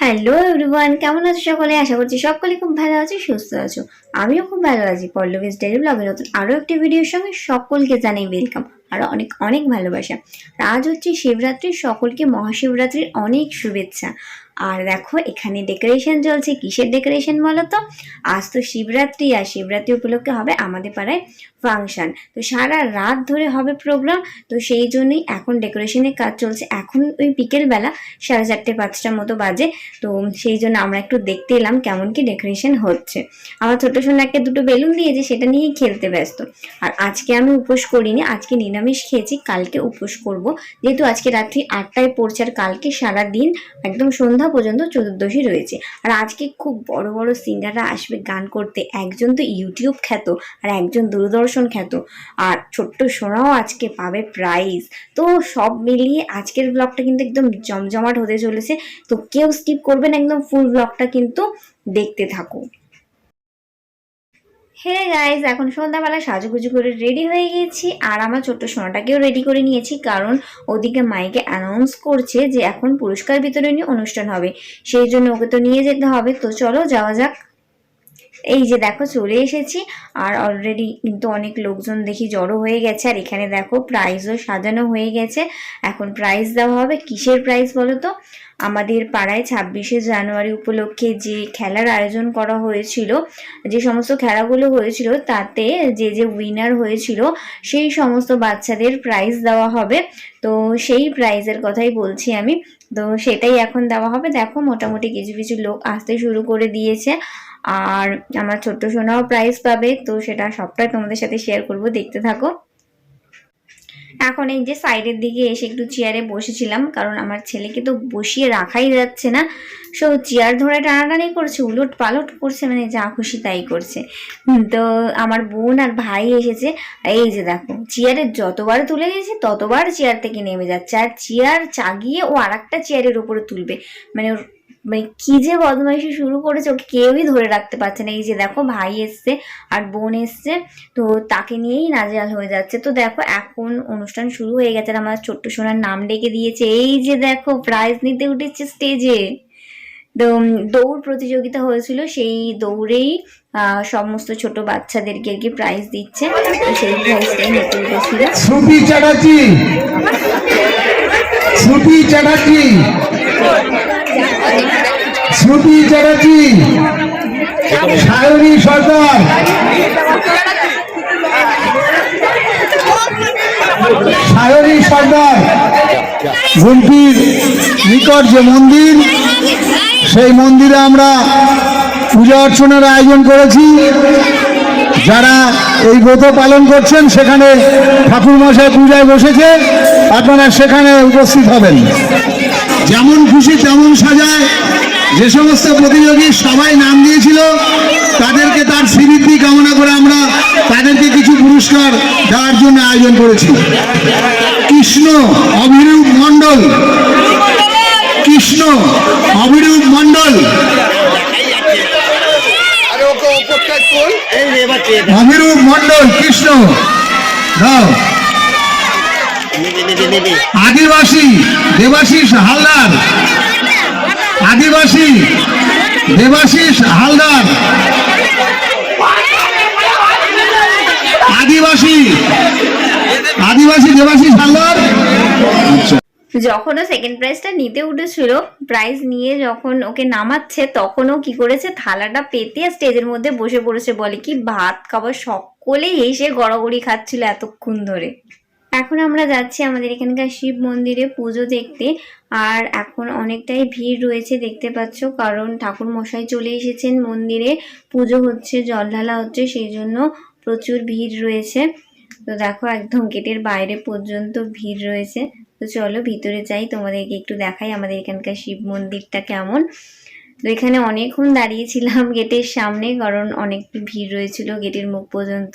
Hello everyone কেমন আছো সকলে? আশা করছি সকলে খুব ভালো আছো, সুস্থ আছো। আমিও খুব ভালো আছি। পল্লবীজ ডেলি ব্লগের নতুন আরও একটি ভিডিওর সঙ্গে সকলকে জানাই ওয়েলকাম আর অনেক অনেক ভালোবাসা। আর আজ হচ্ছে শিবরাত্রি সকলকে মহাশিবরাত্রির অনেক শুভেচ্ছা। আর দেখো, এখানে ডেকোরেশন চলছে। কিসের ডেকোরেশন বলো তো? আজ তো শিবরাত্রি, আর শিবরাত্রি উপলক্ষে হবে আমাদের পাড়ায় ফাংশন তো সারা রাত ধরে হবে প্রোগ্রাম তো সেই জন্যই এখন ডেকোরেশনের কাজ চলছে। এখন ওই বিকেলবেলা সাড়ে চারটে পাঁচটার মতো বাজে। তো সেই জন্য আমরা একটু দেখতে এলাম কেমন কি ডেকোরেশন হচ্ছে। আমার ছোট সোনাকে দুটো বেলুন দিয়েছে, সেটা নিয়েই খেলতে ব্যস্ত। আর আজকে আমি উপোস করিনি, আজকে নিরামিষ খেয়েছি, কালকে উপোস করব। যেহেতু আজকে রাত্রি আটটায় পড়ছে আর কালকে সারা দিন একদম সন্ধ্যা পর্যন্ত চতুর্দশী রয়েছে। আর আজকে খুব বড় বড় সিঙ্গাররা আসবে গান করতে। একজন তো ইউটিউব খ্যাত আর একজন দূরদর্শন খ্যাত। আর ছোট্ট সোনাও আজকে পাবে প্রাইজ তো সব মিলিয়ে আজকের ব্লগটা কিন্তু একদম জমজমাট হতে চলেছে। তো কেউ স্কিপ করবেন একদম ফুল ব্লগটা কিন্তু দেখতে থাকো। হে গাইজ এখন সন্ধ্যাবেলা সাজুগুজু করে রেডি হয়ে গিয়েছি আর আমার ছোট্ট সোনাটাকেও রেডি করে নিয়েছি কারণ ওদিকে মাইকে অ্যানাউন্স করছে যে এখন পুরস্কার বিতরণী অনুষ্ঠান হবে। সেই জন্য ওকে তো নিয়ে যেতে হবে। তো চলো যাওয়া যাক। এই যে দেখো চলে এসেছি, আর অলরেডি কিন্তু অনেক লোকজন দেখি জড়ো হয়ে গেছে, আর এখানে দেখো প্রাইজও সাজানো হয়ে গেছে। এখন প্রাইজ দেওয়া হবে, কিসের প্রাইজ বলো তো? আমাদের পাড়ায় ছাব্বিশে জানুয়ারি উপলক্ষে যে খেলার আয়োজন করা হয়েছিল, যে সমস্ত খেলাগুলো হয়েছিল, তাতে যে যে উইনার হয়েছিল, সেই সমস্ত বাচ্চাদের প্রাইজ দেওয়া হবে। তো সেই প্রাইজের কথাই বলছি আমি। তো সেটাই এখন দেওয়া হবে। দেখো মোটামুটি কিছু কিছু লোক আসতে শুরু করে দিয়েছে। আর আমার ছোট্ট সোনাও প্রাইজ পাবে, তো সেটা সবটাই তোমাদের সাথে শেয়ার করব, দেখতে থাকো। এখন এই যে সাইডের দিকে এসে একটু চেয়ারে বসেছিলাম, কারণ আমার ছেলেকে তো বসিয়ে রাখাই যাচ্ছে না। সো চেয়ার ধরে টানাটানি করছে, উলট পালট করছে মানে যা খুশি তাই করছে। তো আমার বোন আর ভাই এসেছে এই যে দেখো চেয়ারে যতবার তুলে দিয়েছে, ততবার চেয়ার থেকে নেমে যাচ্ছে। আর চেয়ার চাগিয়ে ও আর একটা চেয়ারের উপরে তুলবে। মানে মানে কি যে বদমাইশি শুরু করেছে, ওকে কেউই ধরে রাখতে পারছে না। এই যে দেখো, ভাই এসছে আর বোন এসছে, তো তাকে নিয়েই নাজেহাল হয়ে যাচ্ছে। তো দেখো, এখন অনুষ্ঠান শুরু হয়ে গেছে আমার ছোট্ট সোনার নাম ডেকে দিয়েছে। এই যে দেখো প্রাইজ নিতে উঠেছে স্টেজে দৌড় প্রতিযোগিতা হয়েছিল, সেই দৌড়েই সমস্ত ছোট বাচ্চাদেরকে আর কি প্রাইজ দিচ্ছে। সেই প্রাইজটাই নিতে উঠেছিল। শ্রুতি চ্যাটার্জি, সায়নী সর্দার সায়নী সর্দার গুমটির নিকট যে মন্দির, সেই মন্দিরে আমরা পূজা অর্চনার আয়োজন করেছি। যারা এই ব্রত পালন করছেন, সেখানে ঠাকুর মশাই পূজায় বসেছে। আপনারা সেখানে উপস্থিত হবেন। যেমন খুশি তেমন সাজায়। যে সমস্ত প্রতিযোগী সবাই নাম দিয়েছিল তাদেরকে তার শ্রীবৃদ্ধি কামনা করে আমরা তাদেরকে কিছু পুরস্কার দেওয়ার জন্য আয়োজন করেছি। কৃষ্ণ অভিরূপ মণ্ডল। কৃষ্ণ অভিরূপ মণ্ডল। অভিরূপ মণ্ডল কৃষ্ণ। দাও। আদিবাসী দেবাশিস হালদার। আদিবাসী দেবাশিস হালদার। আদিবাসী আদিবাসী দেবাশিস হালদার। আচ্ছা যখন ও সেকেন্ড প্রাইজটা নিতে উঠেছিল প্রাইজ নিয়ে যখন ওকে নামাচ্ছে তখন ও কি করেছে? থালাটা পেতে স্টেজের মধ্যে বসে পড়েছে বলে কি ভাত খাবার সকলেই এসে গড়াগড়ি খাচ্ছিল এতক্ষণ ধরে। এখন আমরা যাচ্ছি আমাদের এখানকার শিব মন্দিরে পুজো দেখতে। আর এখন অনেকটাই ভিড় রয়েছে দেখতে পাচ্ছ, কারণ ঠাকুর মশাই চলে এসেছেন মন্দিরে। পুজো হচ্ছে জল ঢালা হচ্ছে, সেই জন্য প্রচুর ভিড় রয়েছে। তো দেখো, একদম গেটের বাইরে পর্যন্ত ভিড় রয়েছে। তো চলো, ভিতরে যাই, তোমাদেরকে একটু দেখাই আমাদের এখানকার শিব মন্দিরটা কেমন। তো এখানে অনেকক্ষণ দাঁড়িয়েছিলাম গেটের সামনে, কারণ অনেক ভিড় রয়েছিল গেটের মুখ পর্যন্ত।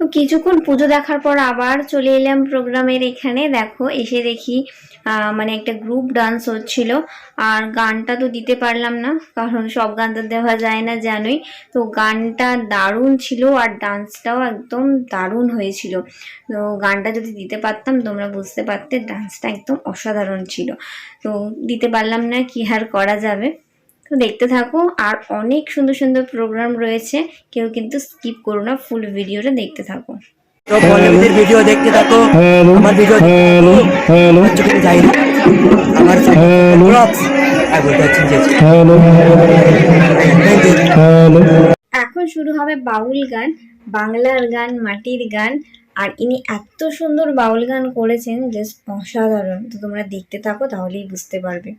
তো কিছুক্ষণ পুজো দেখার পর আবার চলে এলাম প্রোগ্রামের এখানে। দেখো, এসে দেখি মানে একটা গ্রুপ ডান্স হচ্ছিল। আর গানটা তো দিতে পারলাম না, কারণ সব গান তো দেওয়া যায় না, জানোই। তো গানটা দারুণ ছিল আর ডান্সটাও একদম দারুণ হয়েছিল। তো গানটা যদি দিতে পারতাম, তোমরা বুঝতে পারতে ডান্সটা একদম অসাধারণ ছিল। তো দিতে পারলাম না কি আর করা যাবে। তো দেখতে থাকো আর অনেক সুন্দর সুন্দর প্রোগ্রাম রয়েছে। কেউ কিন্তু স্কিপ করো না ফুল ভিডিওটা দেখতে থাকো। বলিউডের ভিডিও দেখতে থাকো। আমার ভিডিও হ্যালো হ্যালো চোখে যাই না আমার এখন শুরু হবে বাউল গান বাংলার গান মাটির গান। আর ইনি এত সুন্দর বাউল গান করেছেন জাস্ট অসাধারণ। তো তোমরা দেখতে থাকো তাহলেই বুঝতে পারবে।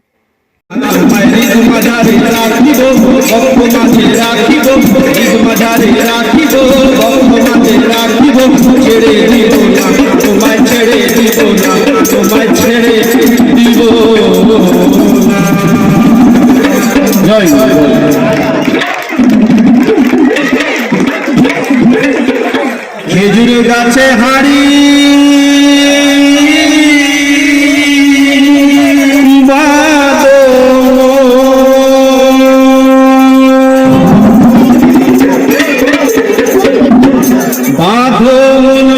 ছেড়ে দিব না তোমায় ছেড়ে দিব না তোমায় ছেড়ে দিব না জয়। বাঁধো মন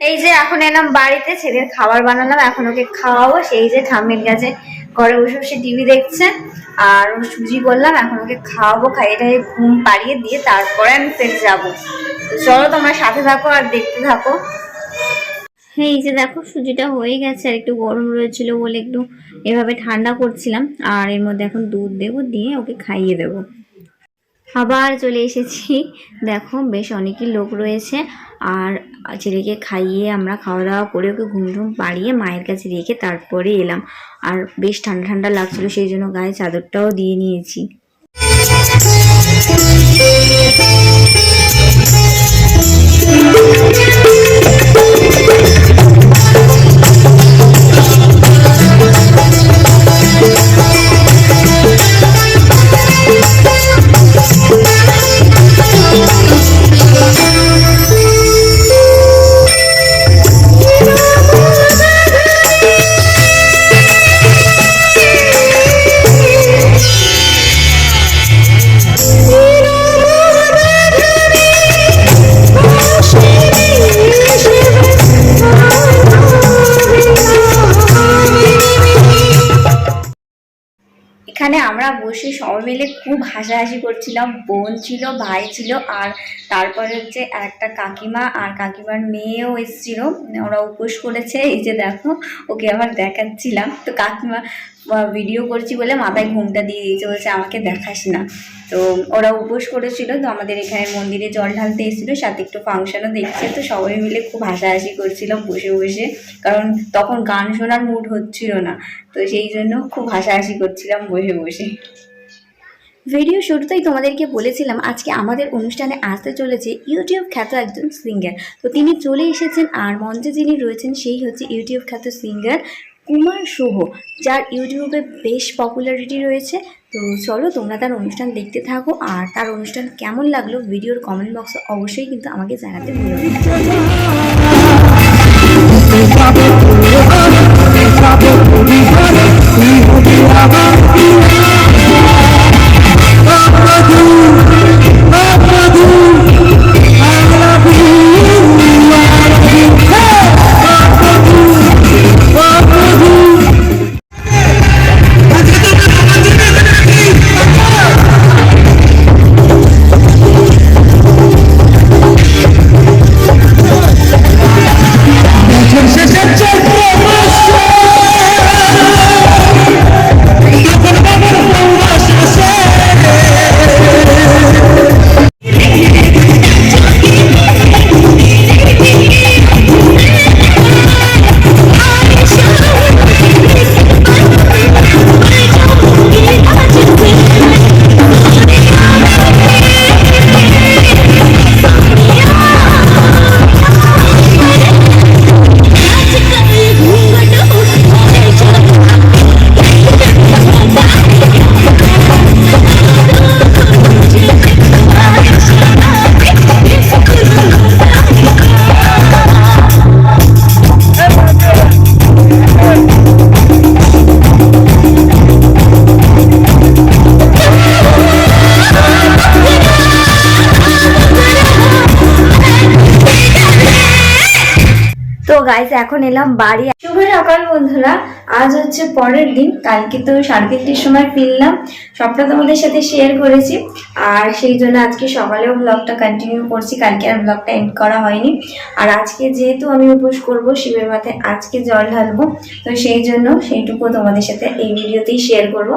এই যে এখন এলাম বাড়িতে ছেলের খাবার বানালাম এখন ওকে খাওয়াবো। সেই যে ঠাম্মির কাছে ঘরে বসে বসে টিভি দেখছে। আর ও সুজি বললাম এখন ওকে খাওয়াবো খাইয়ে টাইয়ে ঘুম পাড়িয়ে দিয়ে তারপরে আমি ফের যাব। তো চলো তোমরা সাথে থাকো আর দেখতে থাকো। এই যে দেখো সুজিটা হয়ে গেছে আর একটু গরম রয়েছিল বলে একটু এভাবে ঠান্ডা করছিলাম। আর এর মধ্যে এখন দুধ দেবো দিয়ে ওকে খাইয়ে দেবো। আবার চলে এসেছি। দেখো, বেশ অনেকই লোক রয়েছে। আর ছেলেকে খাইয়ে আমরা খাওয়া দাওয়া করে ওকে ঘুম ঘুম পাড়িয়ে মায়ের কাছে রেখে তারপরে এলাম। আর বেশ ঠান্ডা ঠান্ডা লাগছিল, সেই জন্য গায়ে চাদরটাও দিয়ে নিয়েছি। সবাই মিলে খুব হাসাহাসি করছিলাম, বোন ছিল, ভাই ছিল, আর তারপরে হচ্ছে একটা কাকিমা আর কাকিমার মেয়েও এসেছিল। ওরা উপোস করেছে, এই যে দেখো, ওকে আবার দেখাচ্ছিলাম। তো কাকিমা ভিডিও করছি বলে মাথায় ঘুমটা দিয়ে দিয়েছে, বলছে আমাকে দেখাস না। তো ওরা উপোস করেছিল, তো আমাদের এখানে মন্দিরে জল ঢালতে এসেছিল, সাথে একটু ফাংশনও দেখছে, তো সবাই মিলে খুব হাসাহাসি করছিলাম বসে বসে। কারণ তখন গান শোনার মুড হচ্ছিল না, তো সেই জন্য খুব হাসাহাসি করছিলাম বসে বসে। ভিডিও শুরুতেই তোমাদেরকে বলেছিলাম, আজকে আমাদের অনুষ্ঠানে আসতে চলেছে ইউটিউব খ্যাত একজন সিঙ্গার তো তিনি চলে এসেছেন আর মঞ্চে যিনি রয়েছেন সেই হচ্ছে ইউটিউব খ্যাত সিঙ্গার কুমার শুভ, যার ইউটিউবে বেশ পপুলারিটি রয়েছে। তো চলো তোমরা তার অনুষ্ঠান দেখতে থাকো আর তার অনুষ্ঠান কেমন লাগল ভিডিওর কমেন্ট বক্সে অবশ্যই কিন্তু আমাকে জানাতে ভুলো গাইজ এখন এলাম বাড়ি। শুভ সকাল বন্ধুরা। আজ হচ্ছে পরের দিন। কালকে তো সাড়ে তিনটের সময় ফিরলাম। সবটা তোমাদের সাথে শেয়ার করেছি। আর সেই জন্য আজকে সকালেও ব্লগটা কন্টিনিউ করছি। কালকে আর ব্লগটা এন্ড করা হয়নি। আর আজকে যেহেতু আমি উপোস করব, শিবের মাথায় আজকে জল ঢালবো। তো সেই জন্য সেইটুকু তোমাদের সাথে এই ভিডিওতেই শেয়ার করব।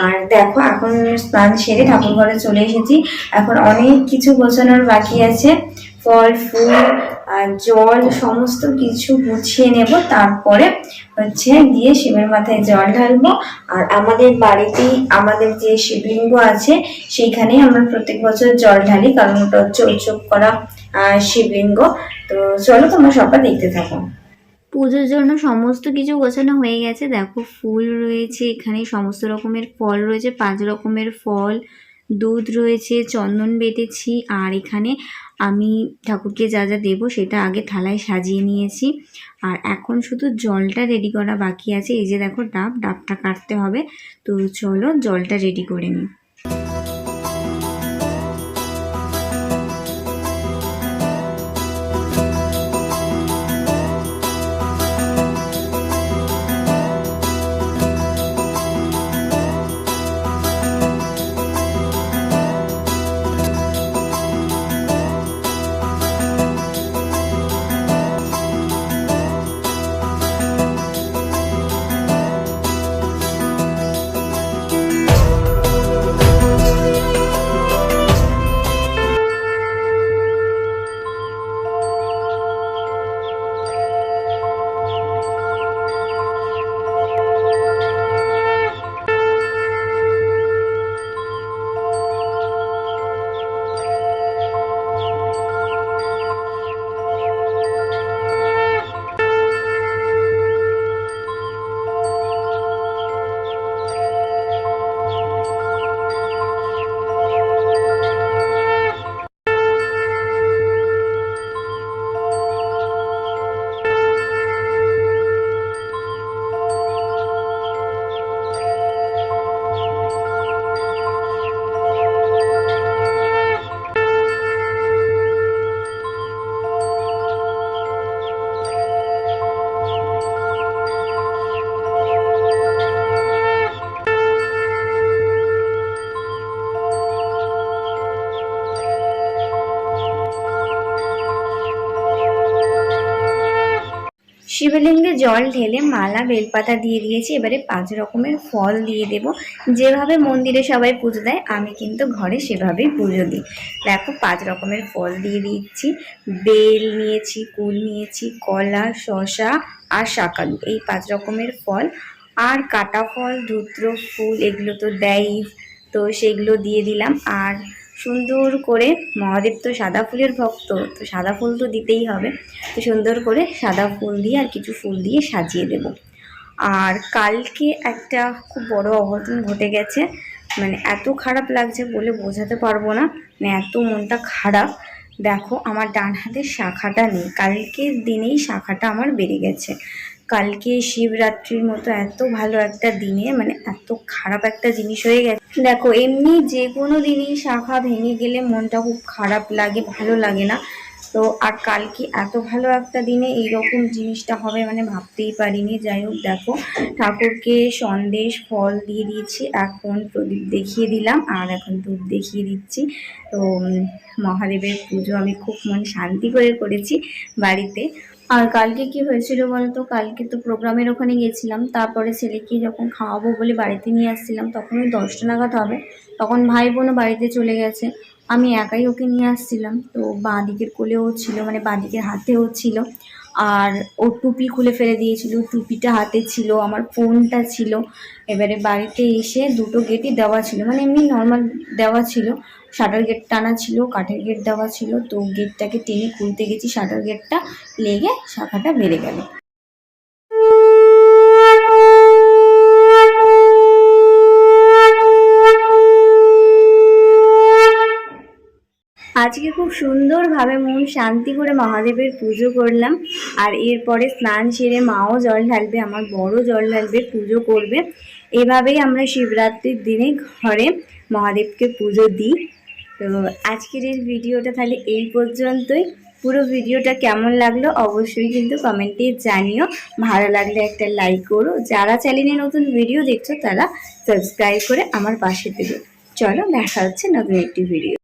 আর দেখো, এখন স্নান সেরে ঠাকুর ঘরে চলে এসেছি। এখন অনেক কিছু গোছানোর বাকি আছে। ফল, ফুল আর জল সমস্ত কিছু গুছিয়ে নেব। তারপরে হচ্ছে গিয়ে শিবের মাথায় জল ঢালবো। আর আমাদের বাড়িতেই আমাদের যে শিবলিঙ্গ আছে, সেইখানেই আমরা প্রত্যেক বছর জল ঢালি, কারণ ওটা হচ্ছে উৎসব করা শিবলিঙ্গ। তো চলো তোমরা সবটা দেখতে থাকো। পুজোর জন্য সমস্ত কিছু গোছানো হয়ে গেছে। দেখো ফুল রয়েছে, এখানে সমস্ত রকমের ফল রয়েছে, পাঁচ রকমের ফল দুধ রয়েছে, চন্দন বেটেছি, আর এখানে আমি ঠাকুরকে যা যা দেবো সেটা আগে থালায় সাজিয়ে নিয়েছি। আর এখন শুধু জলটা রেডি করা বাকি আছে। এই যে দেখো ডাব, ডাবটা কাটতে হবে। তো চলো জলটা রেডি করে নিই। জল ঢেলে মালা, বেলপাতা দিয়ে দিয়েছি। এবারে পাঁচ রকমের ফল দিয়ে দেব। যেভাবে মন্দিরে সবাই পুজো দেয়, আমি কিন্তু ঘরে সেভাবেই পুজো দিই। দেখো, পাঁচ রকমের ফল দিয়ে দিচ্ছি। বেল নিয়েছি, কুল নিয়েছি, কলা শশা আর শাকালু। এই পাঁচ রকমের ফল। আর কাটা ফল, ধূত্র, ফুল, এগুলো তো দেয়ই। তো সেগুলো দিয়ে দিলাম। আর সুন্দর করে, মহাদেব তো সাদা ফুলের ভক্ত, তো সাদা ফুল তো দিতেই হবে। তো সুন্দর করে সাদা ফুল দিয়ে আর কিছু ফুল দিয়ে সাজিয়ে দেব। আর কালকে একটা খুব বড় অঘটন ঘটে গেছে। মানে এত খারাপ লাগছে বলে বোঝাতে পারব না। মানে এত মনটা খারাপ। দেখো, আমার ডান হাতের শাখাটা নেই। কালকের দিনেই শাখাটা আমার বেড়ে গেছে। কালকে শিবরাত্রির মতো এত ভালো একটা দিনে মানে এত খারাপ একটা জিনিস হয়ে গেছে। দেখো, এমনি যে কোনো দিনই শাখা ভেঙে গেলে মনটা খুব খারাপ লাগে, ভালো লাগে না। তো আর কালকে এত ভালো একটা দিনে এইরকম জিনিসটা হবে মানে ভাবতেই পারিনি। যাই হোক, দেখো, ঠাকুরকে সন্দেশ, ফল দিয়ে দিয়েছি। এখন প্রদীপ দেখিয়ে দিলাম, আর এখন দুধ দেখিয়ে দিচ্ছি। তো মহাদেবের পুজো আমি খুব মন শান্তি করে করেছি বাড়িতে। আর কালকে কি হয়েছিল বলতো? কালকে তো প্রোগ্রামের ওখানে গেছিলাম তারপরে ছেলেকে যখন খাওয়াবো বলে বাড়িতে নিয়ে আসছিলাম, তখন ওই দশটা নাগাদ হবে। তখন ভাই বোনও বাড়িতে চলে গেছে। আমি একাই ওকে নিয়ে আসছিলাম। তো বাঁ দিকের কোলেও ছিল মানে বাঁ দিকের হাতেও ছিল। আর ও টুপি খুলে ফেলে দিয়েছিল, টুপিটা হাতে ছিল, আমার ফোনটা ছিল। এবারে বাড়িতে এসে দুটো গেটই দেওয়া ছিল মানে এমনি নর্মাল দেওয়া ছিল। শাটার গেট টানা ছিল, কাঠের গেট দেওয়া ছিল, তো গেটটাকে টেনে খুলতে গেছি শাটার গেটটা লেগে শাখাটা বেড়ে গেল। আজকে খুব সুন্দরভাবে মন শান্তি করে মহাদেবের পুজো করলাম। আর এরপরে স্নান সেরে মাও জল ঢালবে, আমার বড় জল ঢালবে, পুজো করবে। এভাবেই আমরা শিবরাত্রির দিনে ঘরে মহাদেবকে পুজো দিই। তো আজকের এই ভিডিওটা তাহলে এই পর্যন্তই। পুরো ভিডিওটা কেমন লাগল অবশ্যই কিন্তু কমেন্টে জানিও। ভালো লাগলে একটা লাইক করো। যারা চ্যানেলে নতুন ভিডিও দেখছ তারা সাবস্ক্রাইব করে আমার পাশে দেবে চলো, দেখা হচ্ছে নতুন একটি ভিডিও